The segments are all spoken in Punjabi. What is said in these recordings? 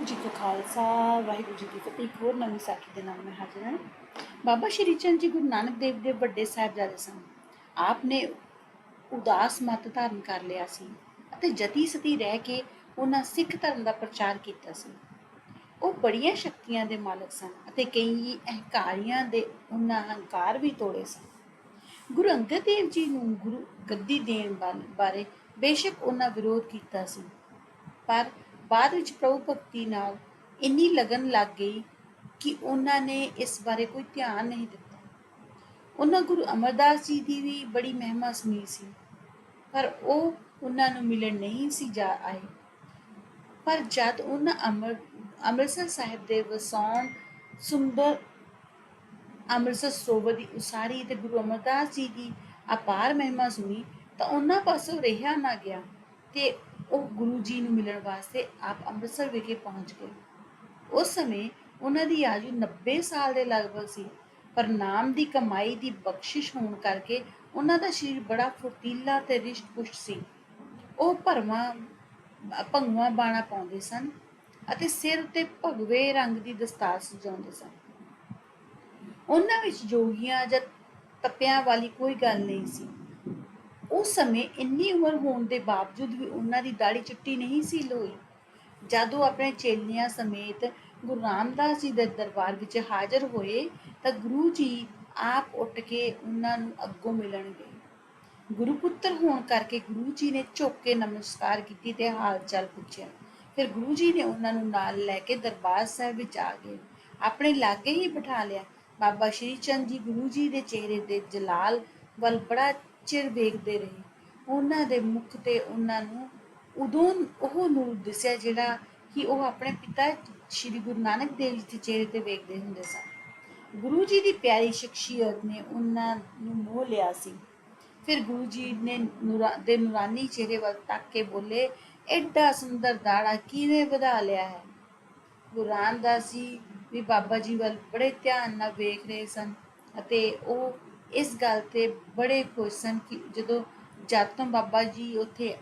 ਵਾਹਿਗੁਰੂ ਜੀ ਕਾ ਖਾਲਸਾ, ਵਾਹਿਗੁਰੂ ਜੀ ਕੀ ਫਤਿਹ, ਇੱਕ ਹੋਰ ਨਵੀਂ ਸਾਖੀ ਦੇ ਨਾਲ ਮੈਂ ਹਾਜ਼ਰ ਹਾਂ। ਬਾਬਾ ਸ਼੍ਰੀ ਚੰਦ ਜੀ ਗੁਰੂ ਨਾਨਕ ਦੇਵ ਦੇ ਵੱਡੇ ਸਾਹਿਬਜ਼ਾਦੇ ਸਨ। ਆਪ ਨੇ ਉਦਾਸ ਮਤ ਧਾਰਨ ਕਰ ਲਿਆ ਸੀ ਅਤੇ ਜਤੀ ਸਤੀ ਰਹਿ ਕੇ ਉਹਨਾਂ ਸਿੱਖ ਧਰਮ ਦਾ ਪ੍ਰਚਾਰ ਕੀਤਾ ਸੀ। ਉਹ ਬੜੀਆਂ ਸ਼ਕਤੀਆਂ ਦੇ ਮਾਲਕ ਸਨ ਅਤੇ ਕਈ ਅਹੰਕਾਰੀਆਂ ਦੇ ਉਹਨਾਂ ਹੰਕਾਰ ਵੀ ਤੋੜੇ ਸਨ। ਗੁਰੂ ਅੰਗਦ ਦੇਵ ਜੀ ਨੂੰ ਗੁਰੂ ਗੱਦੀ ਦੇਣ ਬਾਰੇ ਬੇਸ਼ੱਕ ਉਹਨਾਂ ਵਿਰੋਧ ਕੀਤਾ ਸੀ। ਪਰ ਬਾਅਦ ਵਿੱਚ ਪ੍ਰਭੂ ਭਗਤੀ ਨਾਲ ਇੰਨੀ ਲਗਨ ਲੱਗ ਗਈ ਕਿ ਉਹਨਾਂ ਨੇ ਇਸ ਬਾਰੇ ਕੋਈ ਧਿਆਨ ਨਹੀਂ ਦਿੱਤਾ। ਉਹਨਾਂ ਗੁਰੂ ਅਮਰਦਾਸ ਜੀ ਦੀ ਵੀ ਬੜੀ ਮਹਿਮਾ ਸੁਣੀ ਸੀ, ਪਰ ਉਹ ਉਹਨਾਂ ਨੂੰ ਮਿਲਣ ਨਹੀਂ ਸੀ ਜਾ ਆਏ। ਪਰ ਜਦ ਉਹਨਾਂ ਅਮਰ, ਅੰਮ੍ਰਿਤਸਰ ਸਾਹਿਬ ਦੇ ਵਸਾਉਣ ਸੁੰਦਰ ਅੰਮ੍ਰਿਤਸਰ ਸਰੋਵਰ ਦੀ ਉਸਾਰੀ ਤੇ ਗੁਰੂ ਅਮਰਦਾਸ ਜੀ ਦੀ ਅਪਾਰ ਮਹਿਮਾ ਸੁਣੀ, ਤਾਂ ਉਹਨਾਂ ਪਾਸੋਂ ਰਿਹਾ ਨਾ ਗਿਆ ਤੇ ਉਹ ਗੁਰੂ ਜੀ ਨੂੰ ਮਿਲਣ ਵਾਸਤੇ ਆਪ ਅੰਮ੍ਰਿਤਸਰ ਵਿਖੇ ਪਹੁੰਚ ਗਏ। ਉਸ ਸਮੇਂ ਉਹਨਾਂ ਦੀ ਆਯੂ 90 ਸਾਲ ਦੇ ਲਗਭਗ ਸੀ, ਪਰ ਨਾਮ ਦੀ ਕਮਾਈ ਦੀ ਬਖਸ਼ਿਸ਼ ਹੋਣ ਕਰਕੇ ਉਹਨਾਂ ਦਾ ਸਰੀਰ ਬੜਾ ਫੁਰਤੀਲਾ ਤੇ ਰਿਸ਼ਟ ਪੁਸ਼ਟ ਸੀ। ਉਹ ਭਰਵਾਂ, ਭੰਗਵਾ ਬਾਣਾ ਪਾਉਂਦੇ ਸਨ ਅਤੇ ਸਿਰ ਉੱਤੇ ਭਗਵੇ ਰੰਗ ਦੀ ਦਸਤਾਰ ਸਜਾਉਂਦੇ ਸਨ। ਉਹਨਾਂ ਵਿੱਚ ਜੋਗੀਆਂ ਜਾਂ ਤਪਿਆਂ ਵਾਲੀ ਕੋਈ ਗੱਲ ਨਹੀਂ ਸੀ। ਉਸ ਸਮੇਂ ਇੰਨੀ ਉਮਰ ਹੋਣ ਦੇ ਬਾਵਜੂਦ ਵੀ ਉਹਨਾਂ ਦੀ ਦਾੜੀ ਚਿੱਟੀ ਨਹੀਂ ਸੀ ਲੋਈ ਉਹ ਆਪਣੇ ਚੇਲਿਆਂ ਸਮੇਤ ਗੁਰੂ ਰਾਮਦਾਸ ਜੀ ਦੇ ਦਰਬਾਰ ਵਿੱਚ ਹਾਜ਼ਰ ਹੋਏ ਤਾਂ ਗੁਰੂ ਜੀ ਆਪ ਉੱਠ ਕੇ ਉਹਨਾਂ ਨੂੰ ਅੱਗੋਂ ਮਿਲਣ ਗਏ। ਗੁਰੂ ਪੁੱਤਰ ਹੋਣ ਕਰਕੇ ਗੁਰੂ ਜੀ ਨੇ ਝੁੱਕ ਕੇ ਨਮਸਕਾਰ ਕੀਤੀ ਤੇ ਹਾਲ ਚਾਲ ਪੁੱਛਿਆ। ਫਿਰ ਗੁਰੂ ਜੀ ਨੇ ਉਹਨਾਂ ਨੂੰ ਨਾਲ ਲੈ ਕੇ ਦਰਬਾਰ ਸਾਹਿਬ ਵਿੱਚ ਆ ਗਏ। ਆਪਣੇ ਲਾਗੇ ਹੀ ਬਿਠਾ ਲਿਆ। ਬਾਬਾ ਸ਼੍ਰੀ ਚੰਦ ਜੀ ਗੁਰੂ ਜੀ ਦੇ ਚਿਹਰੇ ਦੇ ਜਲਾਲ ਵੱਲ ਬੜਾ ਚਿਰ ਵੇਖਦੇ ਰਹੇ। ਉਹਨਾਂ ਦੇ ਮੁਖ ਤੇ ਉਹਨਾਂ ਨੂੰ ਉਦੋਂ ਉਹ ਨੂਰ ਦਿਸਿਆ ਜਿਹੜਾ ਕਿ ਉਹ ਆਪਣੇ ਪਿਤਾ ਸ਼੍ਰੀ ਗੁਰੂ ਨਾਨਕ ਦੇਵ ਜੀ ਦੇ ਚਿਹਰੇ ਤੇ ਵੇਖਦੇ ਹੁੰਦੇ ਸਨ। ਗੁਰੂ ਜੀ ਦੀ ਪਿਆਰੀ ਸ਼ਖਸੀਅਤ ਨੇ ਉਹਨਾਂ ਨੂੰ ਮੋਹ ਲਿਆ ਸੀ। ਫਿਰ ਗੁਰੂ ਜੀ ਨੇ ਨੂਰਾ ਦੇ ਨੂਰਾਨੀ ਚਿਹਰੇ ਵੱਲ ਤੱਕ ਕੇ ਬੋਲੇ, ਐਡਾ ਸੁੰਦਰ ਦਾੜਾ ਕਿਵੇਂ ਵਧਾ ਲਿਆ ਹੈ? ਗੁਰੂ ਰਾਮਦਾਸ ਜੀ ਵੀ ਬਾਬਾ ਜੀ ਵੱਲ ਬੜੇ ਧਿਆਨ ਨਾਲ ਵੇਖ ਰਹੇ ਸਨ ਅਤੇ ਉਹ ਇਸ ਗੱਲ ਤੇ ਬੜੇ ਖੁਸ਼ ਸਨ ਕਿ ਜਦੋਂ ਜਦ ਬਾਬਾ ਜੀ ਉੱਥੇ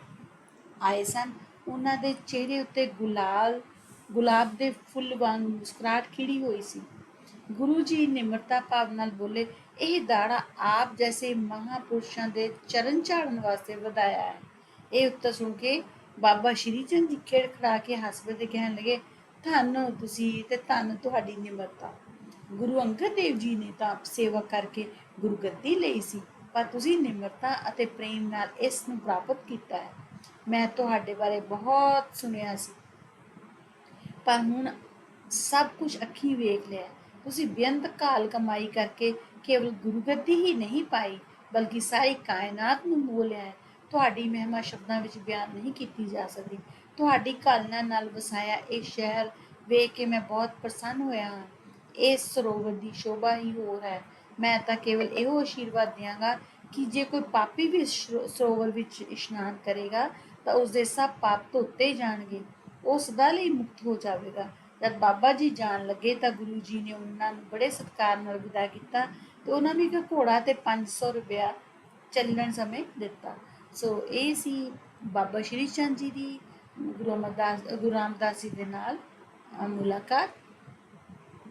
ਆਏ ਸਨ, ਉਹਨਾਂ ਦੇ ਚਿਹਰੇ ਉੱਤੇ ਗੁਲਾਲ, ਗੁਲਾਬ ਦੇ ਫੁੱਲ ਵਾਂਗ ਮੁਸਕਰਾਟ ਖਿੜੀ ਹੋਈ ਸੀ। ਗੁਰੂ ਜੀ ਨਿਮਰਤਾ ਭਾਵ ਨਾਲ ਬੋਲੇ, ਇਹ ਦਾੜਾ ਆਪ ਜੈਸੇ ਮਹਾਪੁਰਸ਼ਾਂ ਦੇ ਚਰਨ ਝਾੜਨ ਵਾਸਤੇ ਵਧਾਇਆ ਹੈ। ਇਹ ਉੱਤਰ ਸੁਣ ਕੇ ਬਾਬਾ ਸ਼੍ਰੀ ਚੰਦ ਜੀ ਖਿੜਖੜਾ ਕੇ ਹੱਸਦੇ ਕਹਿਣ ਲੱਗੇ, ਧੰਨ ਤੁਸੀਂ ਤੇ ਧੰਨ ਤੁਹਾਡੀ ਨਿਮਰਤਾ। ਗੁਰੂ ਅੰਗਦ ਦੇਵ ਜੀ ਨੇ ਤਾਂ ਸੇਵਾ ਕਰਕੇ ਗੁਰੂ ਗੱਦੀ ਲਈ ਸੀ, ਪਰ ਤੁਸੀਂ ਨਿਮਰਤਾ ਅਤੇ ਪ੍ਰੇਮ ਨਾਲ ਇਸ ਨੂੰ ਪ੍ਰਾਪਤ ਕੀਤਾ ਹੈ। ਮੈਂ ਤੁਹਾਡੇ ਬਾਰੇ ਬਹੁਤ ਸੁਣਿਆ ਸੀ, ਪਰ ਹੁਣ ਸਭ ਕੁਝ ਅੱਖੀਂ ਵੇਖ ਲਿਆ ਤੁਸੀਂ ਬੇਅੰਤ ਕਾਲ ਕਮਾਈ ਕਰਕੇ ਕੇਵਲ ਗੁਰੂਗੱਦੀ ਹੀ ਨਹੀਂ ਪਾਈ, ਬਲਕਿ ਸਾਰੀ ਕਾਇਨਾਤ ਨੂੰ ਮੋਹ ਲਿਆ ਹੈ। ਤੁਹਾਡੀ ਮਹਿਮਾ ਸ਼ਬਦਾਂ ਵਿੱਚ ਬਿਆਨ ਨਹੀਂ ਕੀਤੀ ਜਾ ਸਕਦੀ। ਤੁਹਾਡੀ ਕਾਲਨਾ ਨਾਲ ਵਸਾਇਆ ਇਹ ਸ਼ਹਿਰ ਵੇਖ ਕੇ ਮੈਂ ਬਹੁਤ ਪ੍ਰਸੰਨ ਹੋਇਆ ਹਾਂ। ਇਸ ਸਰੋਵਰ ਦੀ ਸ਼ੋਭਾ ਹੀ ਹੋਰ ਹੈ। ਮੈਂ ਤਾਂ ਕੇਵਲ ਇਹੋ ਆਸ਼ੀਰਵਾਦ ਦਿਆਂਗਾ ਕਿ ਜੇ ਕੋਈ ਪਾਪੀ ਵੀ ਇਸ ਸਰੋ- ਸਰੋਵਰ ਵਿੱਚ ਇਸ਼ਨਾਨ ਕਰੇਗਾ, ਤਾਂ ਉਸ ਦੇ ਸਭ ਪਾਪ ਧੋਤੇ ਜਾਣਗੇ। ਉਹ ਸਦਾ ਲਈ ਮੁਕਤ ਹੋ ਜਾਵੇਗਾ। ਜਦ ਬਾਬਾ ਜੀ ਜਾਣ ਲੱਗੇ ਤਾਂ ਗੁਰੂ ਜੀ ਨੇ ਉਹਨਾਂ ਨੂੰ ਬੜੇ ਸਤਿਕਾਰ ਨਾਲ ਵਿਦਾ ਕੀਤਾ ਤੇ ਉਹਨਾਂ ਨੂੰ ਇੱਕ ਘੋੜਾ ਤੇ 500 ਰੁਪਇਆ ਚੱਲਣ ਸਮੇਂ ਦਿੱਤਾ। ਸੋ ਇਹ ਸੀ ਬਾਬਾ ਸ਼੍ਰੀ ਚੰਦ ਜੀ ਦੀ, ਗੁਰੂ ਅਮਰਦਾਸ, ਗੁਰੂ ਰਾਮਦਾਸ ਜੀ ਦੇ ਨਾਲ ਮੁਲਾਕਾਤ।